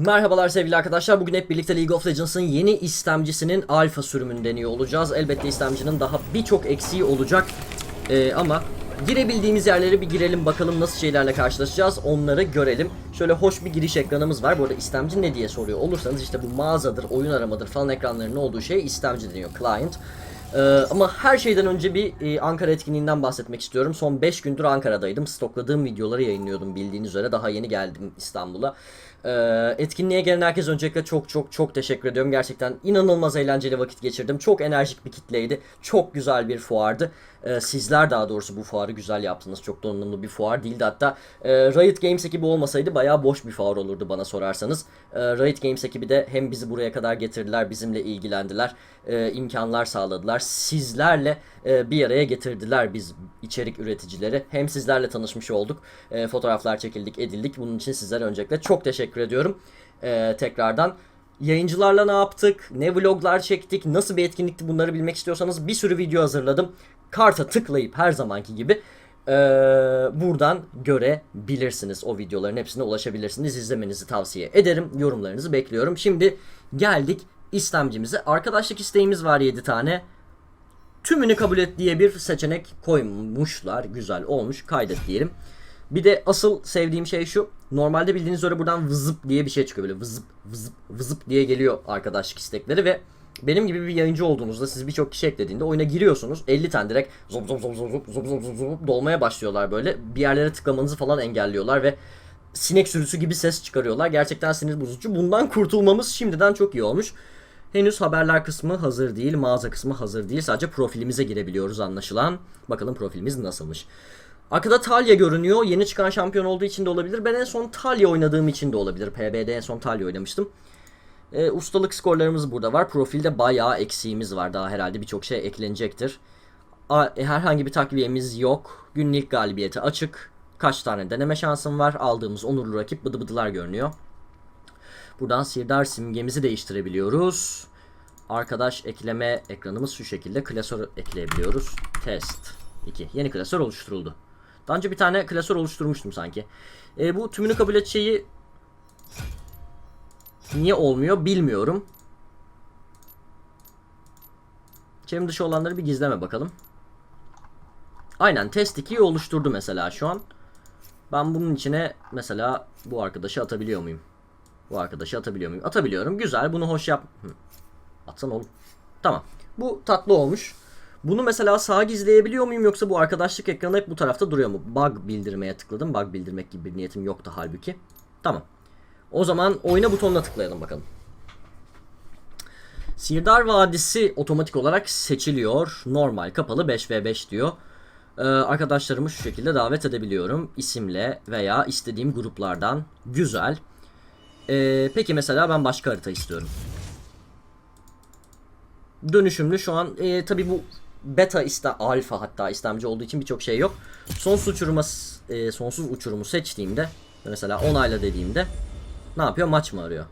Merhabalar sevgili arkadaşlar. Bugün hep birlikte League of Legends'ın yeni istemcisinin alfa sürümünü deniyor olacağız. Elbette istemcinin daha birçok eksiği olacak. Ee, ama girebildiğimiz yerlere bir girelim bakalım nasıl şeylerle karşılaşacağız onları görelim. Şöyle hoş bir giriş ekranımız var. Bu arada istemci ne diye soruyor olursanız işte bu mağazadır, oyun aramadır falan ekranlarının olduğu şey istemci deniyor. Client. Ee, ama her şeyden önce bir e, Ankara etkinliğinden bahsetmek istiyorum. Son 5 gündür Ankara'daydım. Stokladığım videoları yayınlıyordum bildiğiniz üzere. Daha yeni geldim İstanbul'a. Ee, etkinliğe gelen herkes öncelikle çok çok çok teşekkür ediyorum. Gerçekten inanılmaz eğlenceli vakit geçirdim. Çok enerjik bir kitleydi. Çok güzel bir fuardı. Ee, sizler daha doğrusu bu fuarı güzel yaptınız. Çok donanımlı bir fuar değildi. Hatta e, Riot Games ekibi olmasaydı bayağı boş bir fuar olurdu bana sorarsanız. Ee, Riot Games ekibi de hem bizi buraya kadar getirdiler, bizimle ilgilendiler, e, imkanlar sağladılar. Sizlerle e, bir araya getirdiler biz içerik üreticileri. Hem sizlerle tanışmış olduk. E, fotoğraflar çekildik, edildik. Bunun için sizlere öncelikle çok teşekkür ediyorum. E, tekrardan Yayıncılarla ne yaptık? Ne vloglar çektik? Nasıl bir etkinlikti bunları bilmek istiyorsanız bir sürü video hazırladım. Karta tıklayıp her zamanki gibi eee, buradan görebilirsiniz. O videoların hepsine ulaşabilirsiniz. İzlemenizi tavsiye ederim. Yorumlarınızı bekliyorum. Şimdi geldik istemcimize. Arkadaşlık isteğimiz var 7 tane. Tümünü kabul et diye bir seçenek koymuşlar. Güzel olmuş. Kaydet diyelim. Bir de asıl sevdiğim şey şu. Normalde bildiğiniz üzere buradan vızıp diye bir şey çıkıyor böyle vızıp vızıp vızıp diye geliyor arkadaşlık istekleri ve benim gibi bir yayıncı olduğunuzda siz birçok kişi eklediğinde oyuna giriyorsunuz 50 tane direkt zop zop zop zop zop zop zop zop dolmaya başlıyorlar böyle bir yerlere tıklamanızı falan engelliyorlar ve sinek sürüsü gibi ses çıkarıyorlar gerçekten sinir bozucu bundan kurtulmamız şimdiden çok iyi olmuş Henüz haberler kısmı hazır değil, mağaza kısmı hazır değil. Sadece profilimize girebiliyoruz anlaşılan. Bakalım profilimiz nasılmış. Arkada Talia görünüyor. Yeni çıkan şampiyon olduğu için de olabilir. Ben en son Talia oynadığım için de olabilir. PB'de en son Talia oynamıştım. Ee, ustalık skorlarımız burada var. Profilde bayağı eksiğimiz var. Daha herhalde birçok şey eklenecektir. A- e, herhangi bir takviyemiz yok. Günlük galibiyeti açık. Kaç tane deneme şansım var. Aldığımız onurlu rakip bıdı bıdılar görünüyor. Buradan sirdar simgemizi değiştirebiliyoruz. Arkadaş ekleme ekranımız şu şekilde. Klasör ekleyebiliyoruz. Test 2. Yeni klasör oluşturuldu. Daha önce bir tane klasör oluşturmuştum sanki. E, bu tümünü kabul et niye olmuyor bilmiyorum. Çevrim dışı olanları bir gizleme bakalım. Aynen test 2'yi oluşturdu mesela şu an. Ben bunun içine mesela bu arkadaşı atabiliyor muyum? Bu arkadaşı atabiliyor muyum? Atabiliyorum. Güzel. Bunu hoş yap. Atsan oğlum. Tamam. Bu tatlı olmuş. Bunu mesela sağa gizleyebiliyor muyum yoksa bu arkadaşlık ekranı hep bu tarafta duruyor mu? Bug bildirmeye tıkladım. Bug bildirmek gibi bir niyetim yoktu halbuki. Tamam. O zaman oyna butonuna tıklayalım bakalım. Sirdar Vadisi otomatik olarak seçiliyor. Normal kapalı 5v5 diyor. Ee, arkadaşlarımı şu şekilde davet edebiliyorum. İsimle veya istediğim gruplardan. Güzel. Ee, peki mesela ben başka harita istiyorum. Dönüşümlü şu an e, tabi bu beta iste alfa hatta istemci olduğu için birçok şey yok. Sonsuz uçuruma e, sonsuz uçurumu seçtiğimde mesela onayla dediğimde ne yapıyor? Maç mı arıyor?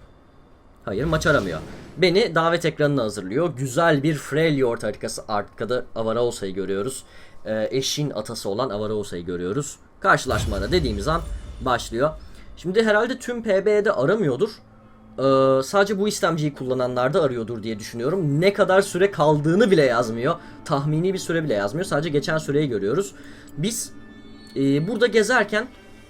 Hayır maç aramıyor. Beni davet ekranına hazırlıyor. Güzel bir Freljord haritası. Arkada Avaraosa'yı görüyoruz. Ee, eşin atası olan Avaraosa'yı görüyoruz. Karşılaşma ara dediğimiz an başlıyor. Şimdi herhalde tüm PB'de aramıyordur. Ee, sadece bu istemciyi kullananlar da arıyordur diye düşünüyorum. Ne kadar süre kaldığını bile yazmıyor. Tahmini bir süre bile yazmıyor. Sadece geçen süreyi görüyoruz. Biz e, burada gezerken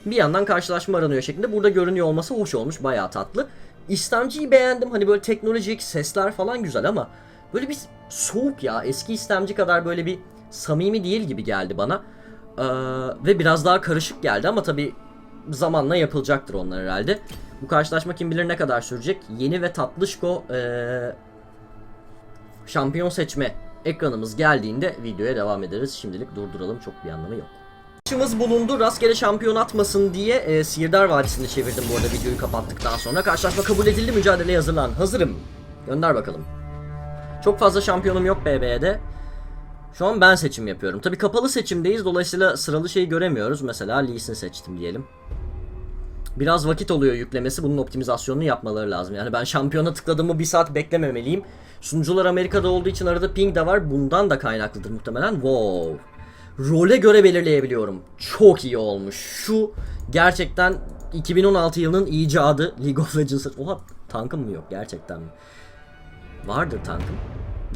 bir yandan karşılaşma aranıyor şeklinde burada görünüyor olması hoş olmuş. Bayağı tatlı. İstemciyi beğendim. Hani böyle teknolojik sesler falan güzel ama böyle bir soğuk ya. Eski istemci kadar böyle bir samimi değil gibi geldi bana. Ee, ve biraz daha karışık geldi ama tabii zamanla yapılacaktır onlar herhalde. Bu karşılaşma kim bilir ne kadar sürecek. Yeni ve tatlışko ee, şampiyon seçme ekranımız geldiğinde videoya devam ederiz. Şimdilik durduralım çok bir anlamı yok. Maçımız bulundu. Rastgele şampiyon atmasın diye e, Sihirdar Vadisi'ni çevirdim bu arada videoyu kapattıktan sonra. Karşılaşma kabul edildi. Mücadeleye hazırlan. Hazırım. Gönder bakalım. Çok fazla şampiyonum yok BB'de. Şu an ben seçim yapıyorum. Tabi kapalı seçimdeyiz. Dolayısıyla sıralı şeyi göremiyoruz. Mesela Lee seçtim diyelim. Biraz vakit oluyor yüklemesi. Bunun optimizasyonunu yapmaları lazım. Yani ben şampiyona tıkladığımı bir saat beklememeliyim. Sunucular Amerika'da olduğu için arada ping de var. Bundan da kaynaklıdır muhtemelen. Wow. Role göre belirleyebiliyorum. Çok iyi olmuş. Şu gerçekten 2016 yılının icadı League of Legends. Oha tankım mı yok gerçekten mi? Vardır tankım.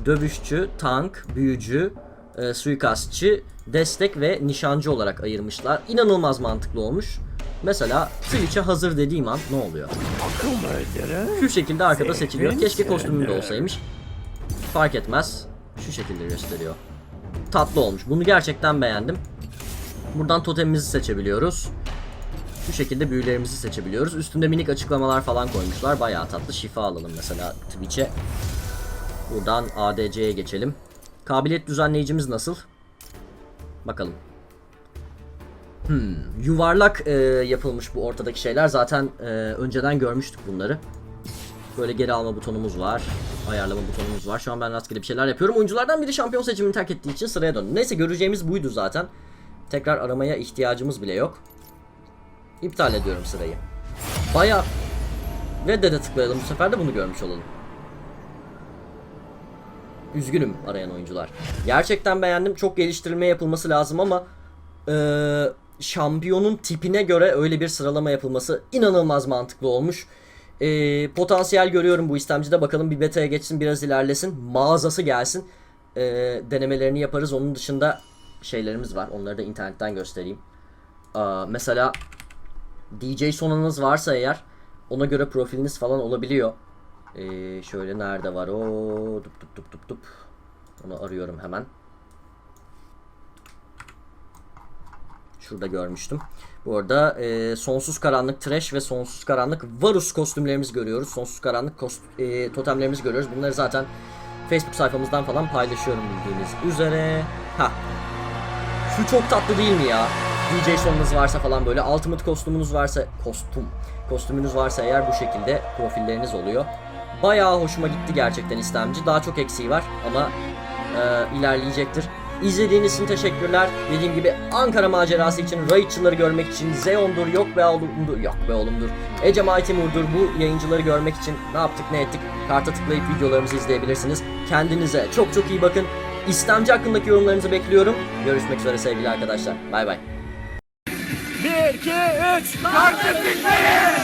Dövüşçü, tank, büyücü, e, suikastçı, destek ve nişancı olarak ayırmışlar. İnanılmaz mantıklı olmuş. Mesela Twitch'e hazır dediğim an ne oluyor? Şu şekilde arkada seçiliyor. Keşke kostümüm de olsaymış. Fark etmez. Şu şekilde gösteriyor. Tatlı olmuş. Bunu gerçekten beğendim. Buradan totemimizi seçebiliyoruz. Şu şekilde büyülerimizi seçebiliyoruz. Üstünde minik açıklamalar falan koymuşlar. Bayağı tatlı. Şifa alalım mesela Twitch'e. Buradan ADC'ye geçelim. Kabiliyet düzenleyicimiz nasıl? Bakalım. Hmm, yuvarlak e, yapılmış bu ortadaki şeyler. Zaten e, önceden görmüştük bunları. Böyle geri alma butonumuz var. Ayarlama butonumuz var. Şu an ben rastgele bir şeyler yapıyorum. Oyunculardan biri şampiyon seçimini terk ettiği için sıraya döndü. Neyse göreceğimiz buydu zaten. Tekrar aramaya ihtiyacımız bile yok. İptal ediyorum sırayı. Baya reddede tıklayalım bu sefer de bunu görmüş olalım. Üzgünüm arayan oyuncular. Gerçekten beğendim. Çok geliştirilme yapılması lazım ama eee, şampiyonun tipine göre öyle bir sıralama yapılması inanılmaz mantıklı olmuş. Eee, potansiyel görüyorum bu istemcide. Bakalım bir beta'ya geçsin biraz ilerlesin. Mağazası gelsin. Eee, denemelerini yaparız. Onun dışında şeylerimiz var. Onları da internetten göstereyim. Aa, mesela DJ sonunuz varsa eğer ona göre profiliniz falan olabiliyor. Ee, şöyle nerede var o dup dup dup dup dup. Onu arıyorum hemen. Şurada görmüştüm. Bu arada e, sonsuz karanlık trash ve sonsuz karanlık varus kostümlerimizi görüyoruz. Sonsuz karanlık kost, e, totemlerimizi görüyoruz. Bunları zaten Facebook sayfamızdan falan paylaşıyorum bildiğiniz üzere. Ha. Şu çok tatlı değil mi ya? DJ sonunuz varsa falan böyle ultimate kostümünüz varsa kostüm kostümünüz varsa eğer bu şekilde profilleriniz oluyor. Bayağı hoşuma gitti gerçekten istemci. Daha çok eksiği var ama e, ilerleyecektir. İzlediğiniz için teşekkürler. Dediğim gibi Ankara macerası için, Raid'çıları görmek için, Zeon'dur, yok be oğlumdur, yok be oğlumdur, Ece Timur'dur bu yayıncıları görmek için ne yaptık ne ettik karta tıklayıp videolarımızı izleyebilirsiniz. Kendinize çok çok iyi bakın. İstemci hakkındaki yorumlarınızı bekliyorum. Görüşmek üzere sevgili arkadaşlar. Bay bay. 1, 2, 3, kartı tıklayın!